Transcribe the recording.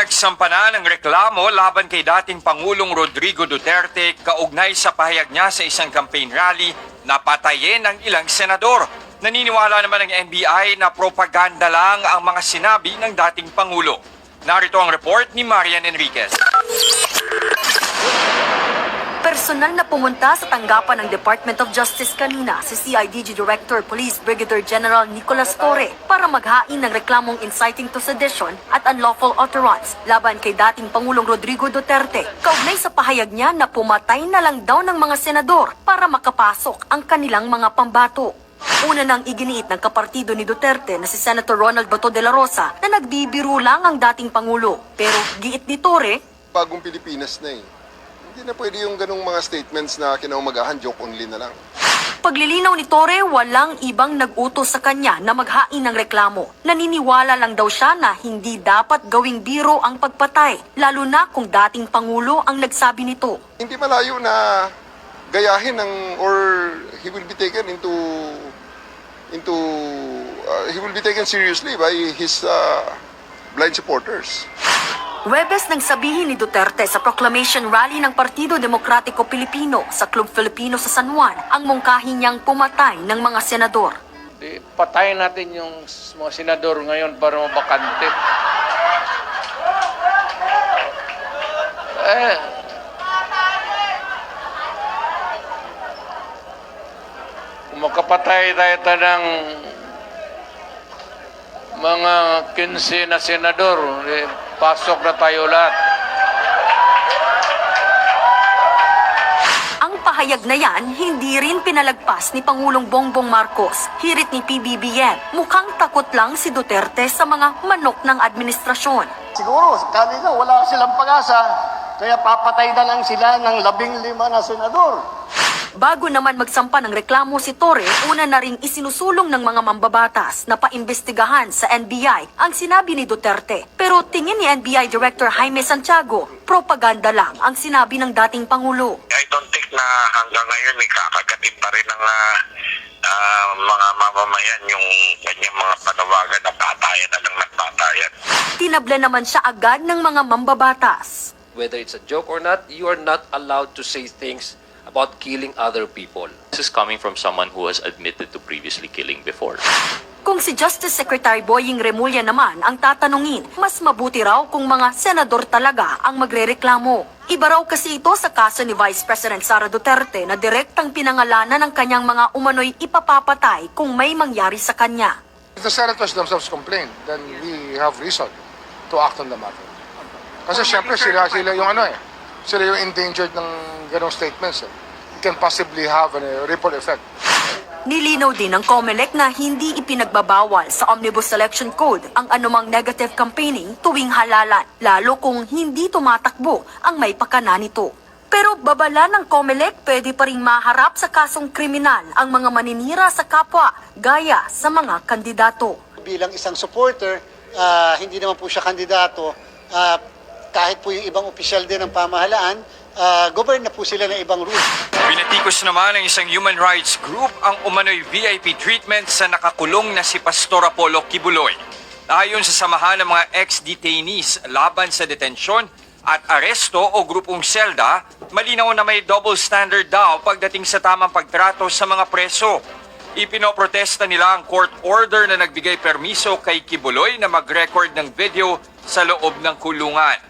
Pinagsampa na ng reklamo laban kay dating Pangulong Rodrigo Duterte kaugnay sa pahayag niya sa isang campaign rally na patayin ng ilang senador. Naniniwala naman ng NBI na propaganda lang ang mga sinabi ng dating Pangulo. Narito ang report ni Marian Enriquez. Personal na pumunta sa tanggapan ng Department of Justice kanina si CIDG Director Police Brigadier General Nicolas Torre para maghain ng reklamong inciting to sedition at unlawful utterance laban kay dating Pangulong Rodrigo Duterte. Kaugnay sa pahayag niya na pumatay na lang daw ng mga senador para makapasok ang kanilang mga pambato. Una nang iginiit ng kapartido ni Duterte na si Senator Ronald Bato de la Rosa na nagbibiro lang ang dating Pangulo. Pero giit ni Torre, bagong Pilipinas na eh. Hindi na pwede yung ganong mga statements na kinaumagahan, joke only na lang. Paglilinaw ni Torre, walang ibang nag-utos sa kanya na maghain ng reklamo. Naniniwala lang daw siya na hindi dapat gawing biro ang pagpatay, lalo na kung dating Pangulo ang nagsabi nito. Hindi malayo na gayahin ng or he will be taken into into uh, he will be taken seriously by his uh, blind supporters. Webes nang sabihin ni Duterte sa proclamation rally ng Partido Demokratiko Pilipino sa Club Filipino sa San Juan ang mungkahin niyang pumatay ng mga senador. Patayin natin yung mga senador ngayon para mabakante. Eh, makapatay tayo ta ng mga 15 na senador, eh, pasok na tayo lahat. Ang pahayag na yan, hindi rin pinalagpas ni Pangulong Bongbong Marcos. Hirit ni PBBM, mukhang takot lang si Duterte sa mga manok ng administrasyon. Siguro, kanina wala silang pag-asa, kaya papatay na lang sila ng labing lima na senador. Bago naman magsampa ng reklamo si Torre, una na ring isinusulong ng mga mambabatas na paimbestigahan sa NBI ang sinabi ni Duterte. Pero tingin ni NBI Director Jaime Santiago, propaganda lang ang sinabi ng dating Pangulo. I don't think na hanggang ngayon may kakagatid pa rin ng ah, ah, mga mamamayan yung kanyang mga panawagan na patayan na lang ng patayan. Tinabla naman siya agad ng mga mambabatas. whether it's a joke or not, you are not allowed to say things about killing other people. This is coming from someone who has admitted to previously killing before. Kung si Justice Secretary Boying Remulla naman ang tatanungin, mas mabuti raw kung mga senador talaga ang magrereklamo. Iba raw kasi ito sa kaso ni Vice President Sara Duterte na direktang pinangalanan ng kanyang mga umano'y ipapapatay kung may mangyari sa kanya. If the senators themselves complain, then we have reason to act on the matter. Kasi syempre sila, sila yung ano eh, sila yung endangered ng ganong statements eh. It can possibly have a ripple effect. Nilinaw din ng COMELEC na hindi ipinagbabawal sa Omnibus Election Code ang anumang negative campaigning tuwing halalan, lalo kung hindi tumatakbo ang may pakana nito. Pero babala ng COMELEC, pwede pa rin maharap sa kasong kriminal ang mga maninira sa kapwa, gaya sa mga kandidato. Bilang isang supporter, ah, hindi naman po siya kandidato, ah, kahit po yung ibang opisyal din ng pamahalaan, ah, govern na po sila ng ibang rules. Pinatikos naman ng isang human rights group ang umano'y VIP treatment sa nakakulong na si Pastor Apollo Kibuloy. Ayon sa samahan ng mga ex-detainees laban sa detensyon at aresto o grupong selda, malinaw na may double standard daw pagdating sa tamang pagtrato sa mga preso. Ipinoprotesta nila ang court order na nagbigay permiso kay Kibuloy na mag-record ng video sa loob ng kulungan.